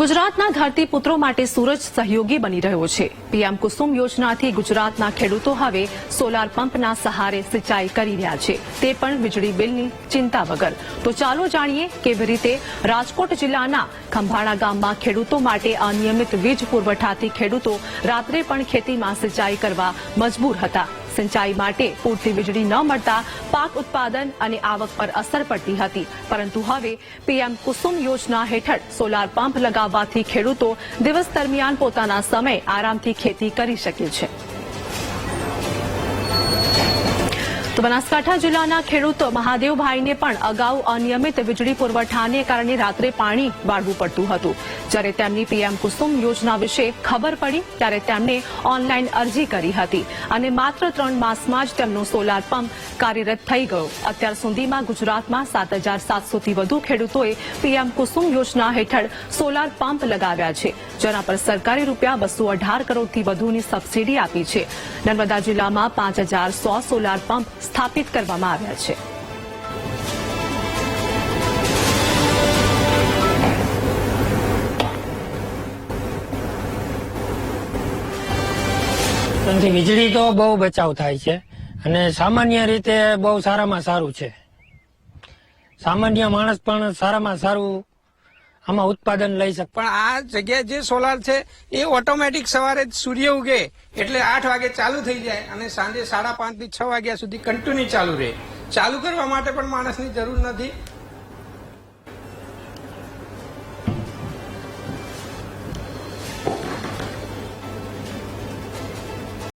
ગુજરાતના ધરતીપુત્રો માટે સૂરજ સહયોગી બની રહ્યો છે. પીએમ કુસુમ યોજનાથી ગુજરાતના ખેડૂતો હવે સોલાર પંપના સહારે સિંચાઈ કરી રહ્યા છે. તે પણ વીજળી બિલની ચિંતા વગર. તો ચાલો જાણીએ કેવી રીતે રાજકોટ જિલ્લાના ખંભાળા ગામમાં ખેડૂતો માટે અનિયમિત વીજ પુરવઠાથી ખેડૂતો રાત્રે પણ ખેતીમાં સિંચાઈ કરવા મજબૂર હતા. સિંચાઈ માટે પૂરતી વીજળી ન મળતા પાક ઉત્પાદન અને આવક પર અસર પડતી હતી. પરંતુ હવે પીએમ કુસુમ યોજના હેઠળ સોલાર પંપ લગાવવાથી ખેડૂતો દિવસ દરમિયાન પોતાના સમય આરામથી ખેતી કરી શકે છે. તો બનાસકાંઠા જિલ્લાના ખેડૂત મહાદેવભાઈને પણ અગાઉ અનિયમિત વીજળી પુરવઠાને કારણે રાત્રે પાણી વાળવું પડતું હતું. જ્યારે તેમની પીએમ કુસુમ યોજના વિશે ખબર પડી, ત્યારે તેમણે ઓનલાઈન અરજી કરી હતી અને માત્ર ત્રણ માસમાં જ તેમનો સોલાર પંપ કાર્યરત થઈ ગયો. અત્યાર સુધીમાં ગુજરાતમાં સાત હજાર સાતસોથી વધુ ખેડૂતોએ પીએમ કુસુમ યોજના હેઠળ સોલાર પંપ લગાવ્યા છે, જેના પર સરકારે રૂપિયા બસો અઢાર કરોડથી વધુની સબસિડી આપી છે. નર્મદા જિલ્લામાં પાંચ સોલાર પંપ સ્થાપિત કરવામાં આવ્યા છે. વીજળી તો બહુ બચાવ થાય છે અને સામાન્ય રીતે બહુ સારામાં સારું છે. સામાન્ય માણસ પણ સારામાં સારું આમાં ઉત્પાદન લઈ શકે પણ આ જગ્યાએ જે સોલાર છે, એ ઓટોમેટિક સવારે જ સૂર્ય ઉગે. એટલે આઠ વાગે ચાલુ થઈ જાય અને સાંજે સાડા પાંચથી છ વાગ્યા સુધી કન્ટિન્યુ ચાલુ રહે. ચાલુ કરવા માટે પણ માણસની જરૂર નથી.